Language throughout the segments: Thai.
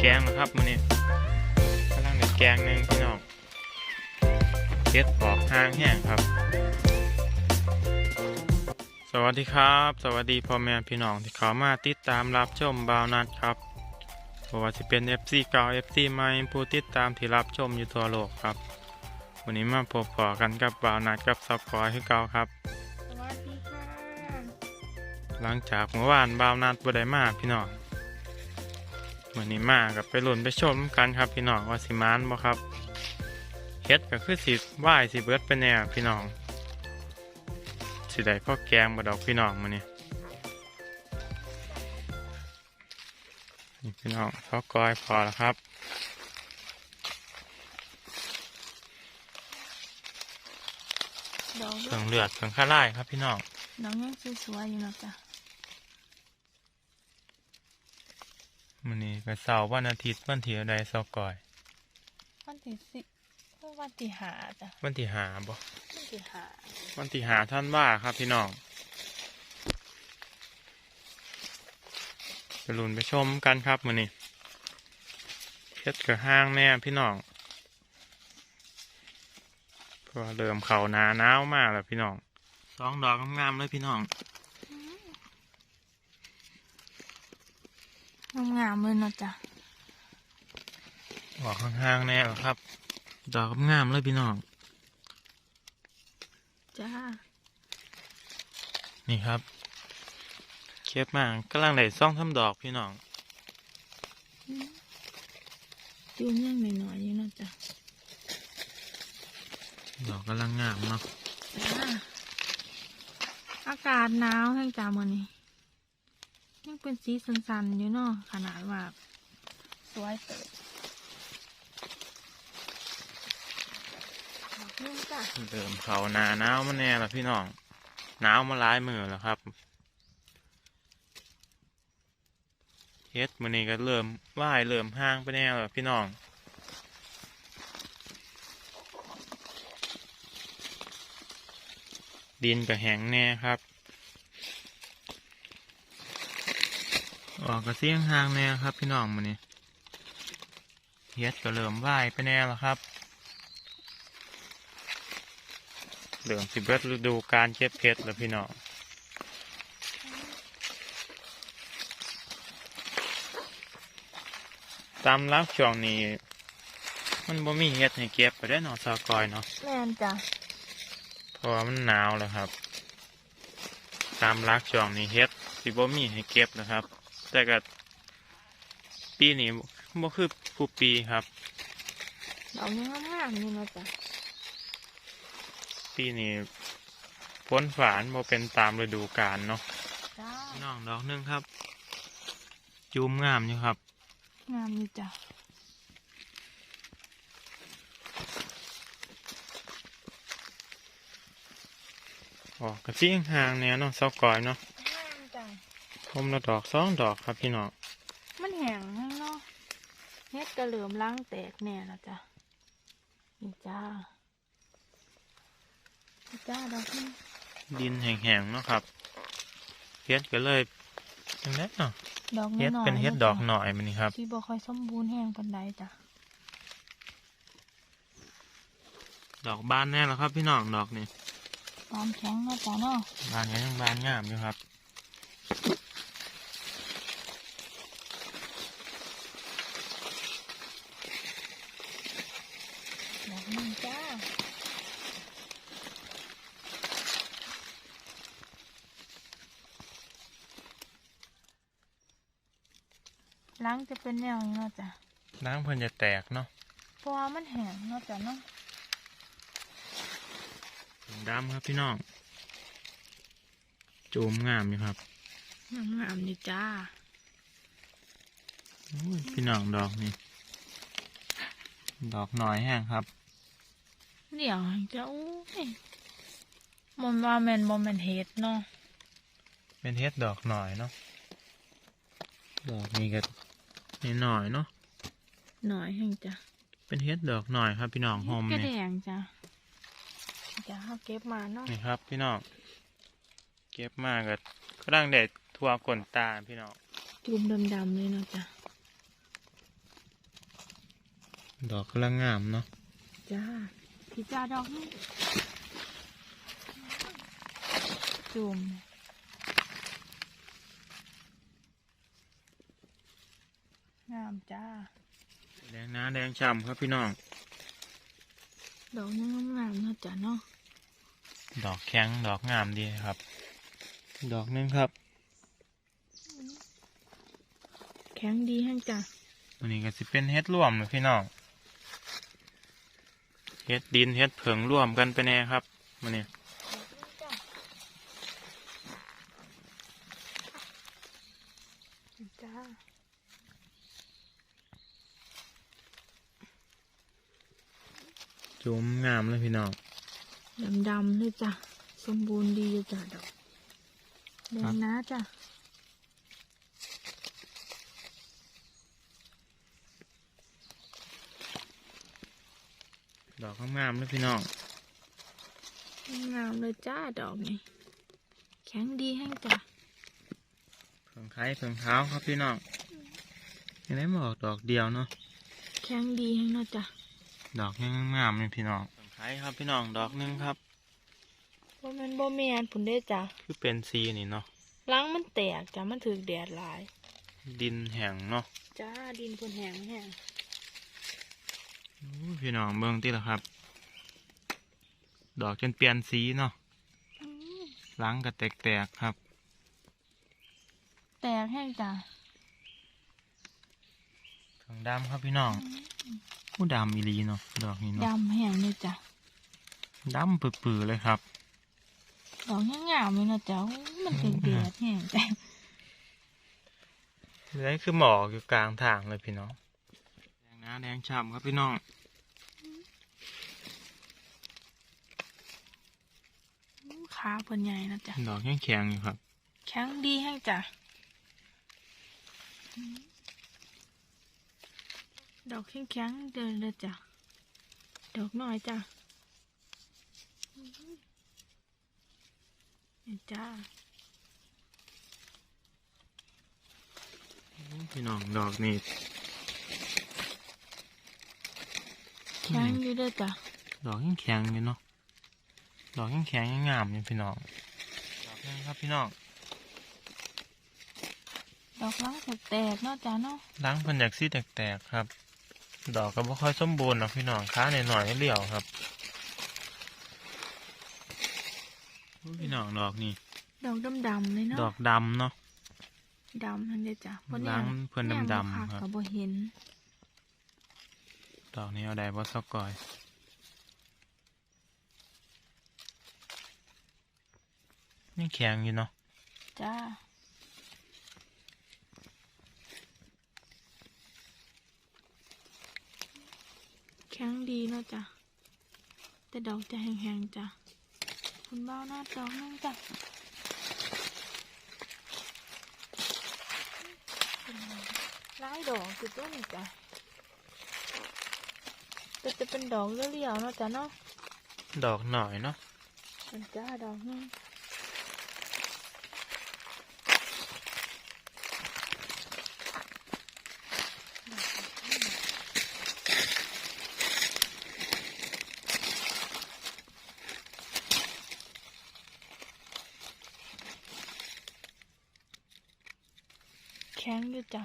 แกงนะครับมื้อนี้กำลังในแกงหนึงพี่น้องเก็ดออกห่างแห้งครับ สวัสดีครับ สวัสดีพ่อแม่พี่น้องที่เขามาติดตามรับชมบาวนัดครับเพราะว่าจะเป็น FC เก่า FC ใหม่ผู้ติดตามที่รับชมอยู่ทั่วโลกครับ วันนี้มาพบปอกันกับบาวนัดกับซับกอยคือเก่าครับ สวัสดีค่ะ หลังจากเมื่อวานบาวนัดบ่ได้มาพี่น้อง วันนี้มากับไปลุ้นไปชมกันครับพี่น้องว่าสิมานบ่ครับเฮ็ดก็คือสิว่ายสิเบิดไปแน่พี่น้องสิได้พ่อแกงบ่ดอกพี่น้องมื้อนี้นี่พี่น้องเขากอยพอแล้วครับดอกเครื่องเลือดเครื่องข้าไล่ครับพี่น้องดอกยังสวยๆอยู่นะจ๊ะ มื้อนี้ก็เสาร์วันอาทิตย์วันที่ใดเสาร์กอย วันที่สิบวันที่หาจ้ะวันที่หาบ่วันที่หาวันที่หาท่านว่าครับพี่น้องไปลุ้นไปชมกันครับมื้อนี้เฮ็ดกับห้างแน่พี่น้องเพราะว่าเริ่มเข่าหนาหนาวมากแล้วพี่น้องสองดอกงามๆเลยพี่น้อง งา มๆเลยเนาะจ๊ะออกห่างๆแน่แล้วครับ ดอกงามๆเลยพี่น้อง จ้า นี่ครับ เก็บมากกำลังได้ซ่องทำดอกพี่น้องจูมยังหน่อยๆอยู่เนาะจ๊ะดอกกำลังงามเนาะ จ้า อากาศหนาวแห้งจ้ามื้อนี้ ยังเป็นสีสันๆอยู่เนาะขนาดว่าสวยเติบดอกนึงจ้ะเริ่มเขาหนาหนาวมาแน่แล้วพี่น้องหนาวมาหลายมือแล้วครับเฮ็ดมื้อนี้ก็เริ่มว่ายเริ่มห่างไปแน่แล้วพี่น้องดินก็แห้งแน่ครับ ออกกระเสียงห่างแน่ครับ พี่น้องมื้อนี้เฮ็ดก็เริ่มว่ายไปแน่แล้วครับเหลืองสิเบิดฤดูการเก็บเห็ดแล้วพี่น้องตามรักช่วงนี้ มันบ่มีเห็ดให้เก็บไปได้อเนาะซากอยเนาะแม่นจ้ะเพราะว่ามันหนาวแล้วครับ ตามรักช่วงนี้เห็ดสิบ่มีให้เก็บนะครับ แต่ก็ปีนี้บ่คือผู้ปีครับดอกยังงามๆอยู่เนาะจ๊ะปีนี้ฝนฝานบ่เป็นตามฤดูกาลเนาะจ้าน้องดอกหนึงครับ จูมงามอยู่ครับ งามอยู่จ้ะออกกระจิ้งห่างแนวเนาะเสากอยเนาะงามจ้ะ ผมละดอกสองดอกครับพี่น้องมันแห้งแห้งเนาะเฮ็ดกระเหลือมล้างแตกแน่ละจ้ะนี่จ้านี่จ้าดอกนี้ดินแห้งๆเนาะครับเฮ็ดก็เลยจังไดเนาะดอกเฮ็ดน้อยๆเป็นเฮ็ดะดอกจ้ะหน่อยมันนี่ครับ ที่บ่ค่อยสมบูรณ์แห้งปานใดจ้ะดอกบานแน่แล้วครับ พี่น้องดอกนี่ตามแข็งเนาะจ้ะเนาะบานก็ยังบานงามอยู่ครับ ดอกนี้จ้า ล้างจะเป็นแนวนี้เนาะจ้ะน้ำเพิ่นจะแตกเนาะเพราะว่ามันแห้งเนาะจ้ะเนาะดำครับพี่น้องจูมงามอยู่ครับงามๆนี่จ้าโอ้ยพี่น้องดอกนี่ดอกหน่อยแห้งครับ เดี๋ยวจะโอ้ยมันว่าแมนบอมแมนเฮดเนาะเป็นเฮ็ดดอกหน่อยเนาะดอกนี้ก็ นิดหน่อยเนาะหน่อยแห่งจ้ะเป็นเฮ็ดดอกหน่อยครับพี่น้องโฮมกระนี่แดงจ้ะจะเอาเก็บมาเนาะนี่ครับพี่น้องเก็บมาก็เคกำลังเด็ดทั่วกลนตาพี่น้องจุ่มดำๆเลยเนาะจ้ะดอกกำลังงามเนาะจ้าพี่จ้าดอกนี่จุ่มามจ้า แดงน้าแดงฉ่ำครับพี่น้อง ดอกยังงามๆเนาะจ้ะเนาะ ดอกแข็งดอกงามดีครับ ดอกหนึงครับ แข็งดีแห้งจ้ะวันนี้ก็สิเป็นเฮ็ดร่วมเลยพี่น้อง เฮ็ดดินเฮ็ดเผิงร่วมกันไปแน่ครับวันนี้จ้า จุ่ม งามเลยพี่น้องดำๆเลยจ้ะ สมบูรณ์ดีอยู่จ้ะดอกแดครังบนะจ้ะดอกงามๆเลยพี่น้องงามเลยจ้าดอกนี่แข็งดีแห้งจ้ะเผิงไข่เผิงเท้าครับพี่น้องยังได้มาออกดอกเดียวเนาะแข็งดีแห้งเนาะจ้ะดอกยังงามเลยพี่น้อง เผิงไข่ครับพี่น้องดอกหนึงครับบ่แม่นบ่แม่นผุนได้จ้ะคือเป็นสีนี่เนาะล้างมันแตกจ้ะมันถึกแดดหลาย ดินแห้งเนาะจ้าดินเพิ่นแห้งแห้งอู้พี่น้องเบิ่งติละครับ ดอกจนเปลี่ยนสีเนาะหลังก็แตกๆครับ แตกแห้งจ้ะเผิงดำครับพี่น้องผู้ดำอีหลีเนาะดอกนี้เนาะดำแห้งเลยจ้ะ ดำปื้อๆเลยครับดอกยังงามเลยเนาะจ้ะอู้มันถึกแดดแห้งจ้ะนี่คือหมอกอยู่กลางทางเลยพี่น้อง แดงนะแดงฉ่ำครับพี่น้องขาเพิ่นใหญ่นะจ้ะดอกยังแข็งอยู่ครับ แข็งดีแห้งจ้ะ ดอกแข็งแข็งๆเดินเลยจ้ะ ดอกน้อยจ้ะ จ้าพี่น้องดอกนี่แข็งอยู่เด้อจ้ะดอกยังแข็งอยู่เนาะดอกยังแข็งยังงามอยู่พี่น้องดอกนึงครับพี่น้องดอกลังแตกๆเนาะจ้ะเนาะล้างเพิ่นอยากซีแตกๆครับ ดอกก็บ่ค่อยสมบูรณ์หรอกพี่น้องค้าหน่อยๆเลี้ยวครับอู้ พี่น้องดอกนี่ ดอกดำๆเลยเนาะ ดอกดำเนาะดำนั่นเด้อจ้ะเพราะล้างยเพิ่นแนมดำคักๆครับก็บ่เห็น ดอกนี้เอาได้บ่ซอกก่อย นี่แข็งอยู่เนาะ จ้า แข็งดีเนาะจ้ะ แต่ดอกจะแห้งๆจ้ะ คุณบ้าวหน้าดอกนึงจ้ะหลายดอกคือต้นจ้ะแต่จะเป็นดอกเรียวๆเนาะจ้ะเนาะ ดอกหน่อยเนาะมันจ้าดอกนึง ข็งอยู่จ้ะ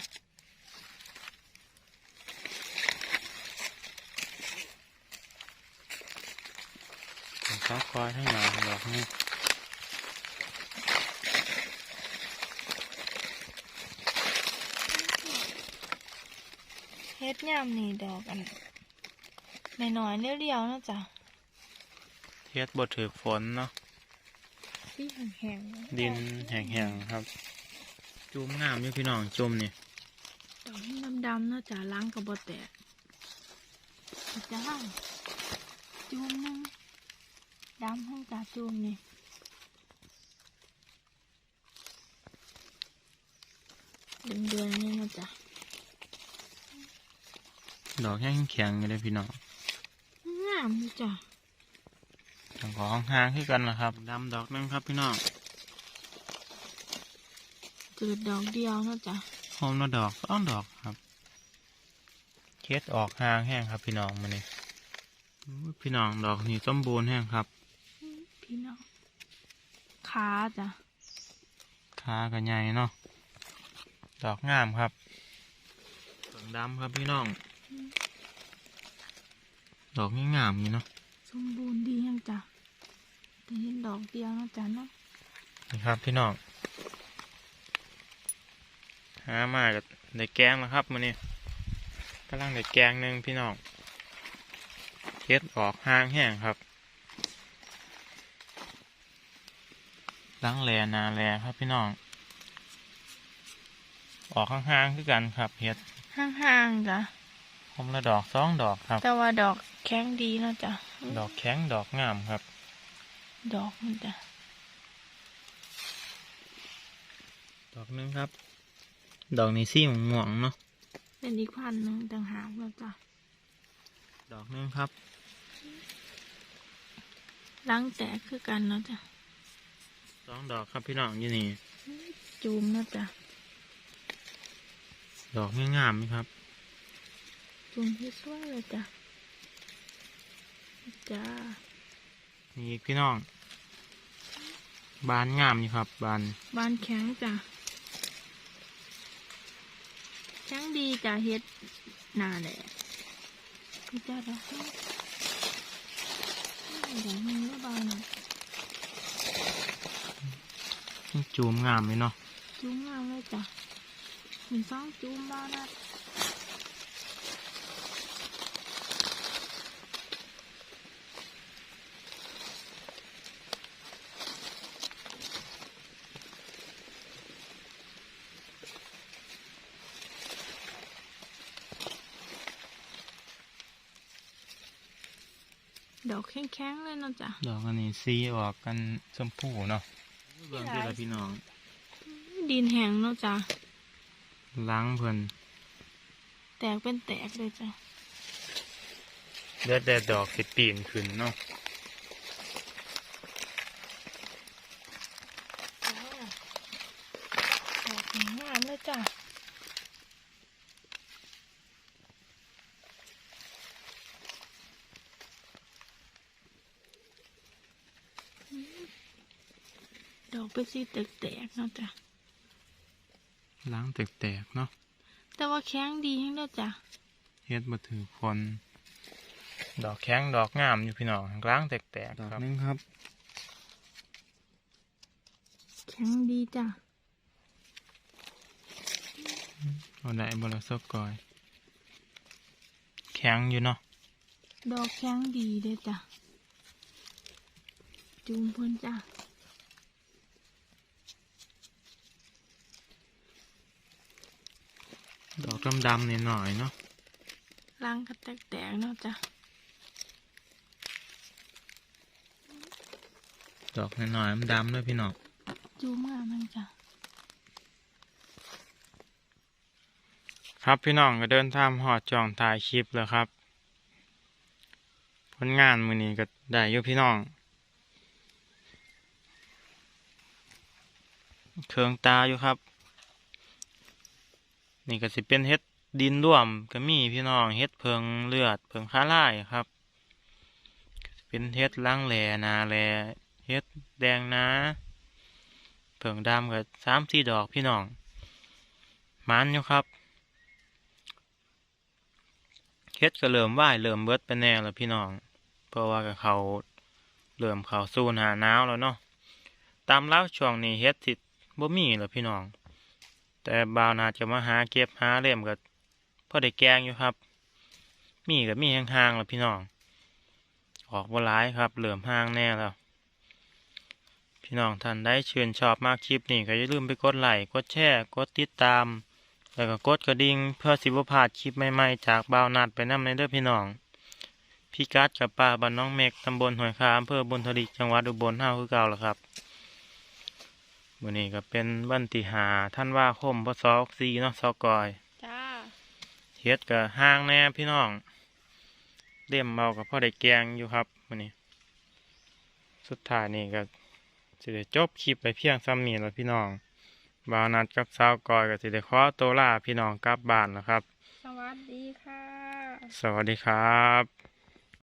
ผมซอกก่อยทั้งหลายดอกนี้เฮ็ดยามนี่ดอกอันน้อยๆเรียวๆเนาะจ้ะเฮ็ดบดถือฝนเนาะสีแห้งๆดินแห้งๆครับ จุ่มน้ำอยู่พี่น้องจุ่มนี่ดอกนี่ดำๆเนาะจ้ะล้างกับบแตกจ้าจูมหนึงดำให้จ้าจูมนี่เดือนๆนี่เนาะจ้ะดอกแห้งแข็งๆอยู่เลยพี่น้องงามอยู่จ้ะดอกของห้างๆคือกันนะครับดำดอกหนึงครับพี่น้อง กิดดอกเดียวเนาะจ้ะหอมละดอกสองดอกครับเฮ็ดออกห่างแห้งครับ พี่น้องมานี่พี่น้องดอกนี่สมบูรณ์แห้งครับ พี่น้องขาจ้ะขาก็ใหญ่เนาะดอกงามครับดอกดำครับพี่น้อง ดอกงามๆอยู่เนาะสมบูรณ์ดียังจ้ะแต่เห็นดอกเดียวเนาะจ้ะเนาะนี่ครับพี่น้อง หามากับได้แกงแล้วครับมื้อนี้กำลังได้แกงหนึ่งพี่น้องเฮ็ดออกห่างแห้งครับล้างแลนาแลครับพี่น้อง ออกห่างๆคือกันครับเฮ็ดห่างๆจ้ะผมละดอกสองดอกครับ แต่ว่าดอกแข็งดีเนาะจ้ะดอกแข็งดอกงามครับ ดอกมันจ้ะดอกหนึงครับ ดอกนี้สีม่วงๆเนาะเป็นอีกพันหนึ่งต่างหากเนาะจ้ะดอกหนึงครับล้างแตกคือกันเนาะจ้ะสองดอกครับพี่น้องอยู่นี่จูมเนาะจ้ะดอกงามๆไหมครับจูมที่สวยเลยจ้ะจ้านี่อีกพี่น้องบานงามอยู่ครับบานบานแข็งจ้ะแข็ง ดีจะเฮ็ดนาแหละพี่จ้าดอกดอย่างนี้ก็บานจูมงามไหมเนาะจูมงามเลยจ้ะมีสองจูมบ้านนะ ดอกแข็งๆเลยเนาะจ้ะดอกอันนี้สีออกกันชมพูเนาะเบิ่งพี่ละพี่น้อง ดินแห้งเนาะจ้ะล้างเพิ่นแตกเป็นแตกเลยจ้ะเลือดแต่ดอกติดปีนขึ้นเนาะ ดอกงามเลยจ้ะ ดอกเป็นสีแตกๆเนาะจ้ะล้างแตกๆเนาะแต่ว่าแข็งดีแห้งแล้วจ้ะเฮ็ดมาถือคน ดอกแข็งดอกงามอยู่พี่น้องล้างแตกๆครับนึงครับ แข็งดีจ้ะเอาได้บละสกกอย แข็งอยู่เนาะ ดอกแข็งดีเด้อจ้ะจูมเพิ่นจ้ะ ดอกดำๆนิดหน่อยๆเนาะล้างก็แตกๆเนาะจ้ะดอกน้อยๆมันดำด้วยพี่น้องจูมงามมันจ้ะครับพี่น้องก็เดินทางหอดจองถ่ายคลิปแล้วครับ ผลงานมือนี้ก็ได้อยู่พี่น้อง เครื่องตาอยู่ครับ นี่ก็สิเป็นเฮ็ดดินร่วมก็มีพี่น้องเฮ็ดเพิงเลือดเพิงค้าล่ครับ เป็นเฮ็ดล้างแหล่นาแหล่เฮ็ดแดงนาเพิงดำก็สามสี่ดอกพี่น้องมันอยู่ครับเฮ็ดก็เริ่มไหวเริ่มเบิดไปแน่แล้วพี่น้อง เพราะว่ากับเขาเริ่มเขาสู่หนาหนาวแล้วเนาะตามแล้วช่วงนี้เฮ็ดสิบ่มีแล้วพี่น้อง แต่บาวนาจะมาหาเก็บหาเล่มก็พอได้แกงอยู่ครับ มีก็มีห่างๆแล้วพี่น้อง ออกบ่หลายครับเริ่อมห่างแน่แล้ว พี่น้องท่านได้เชื่นชอบมากคลิปนี้ก็อย่าลืมไปกดไลค์กดแชร์กดติดตาม แล้วก็กดกระดิ่งเพื่อสิบพลาดคลิปใหม่ๆจากบาวนัดไปนำในเด้อพี่น้องพี่กัดกับป้าบ้านน้องเมกตำบลหอยคาอำเภอบุญทลิกจังหวัดอุบลเฮาคือเก่าแล้วครับ มื้อนี้ก็เป็นวันที่หาท่านว่าคมพศซีเนาะซอกอยจ้าเฮ็ดก็ห่างแน่พี่น้องเลี่ยมเบากับพ่อได้แกงอยู่ครับมื้อนี้ สุดท้ายนี่ก็สิได้จบคลิปไปเพียงซ้ำนี้แล้วพี่น้องบ่าวนัดกับสาวกอยก็สิได้ขอตัวลาพี่น้องกลับบ้านแล้วครับ สวัสดีค่ะ สวัสดีครับ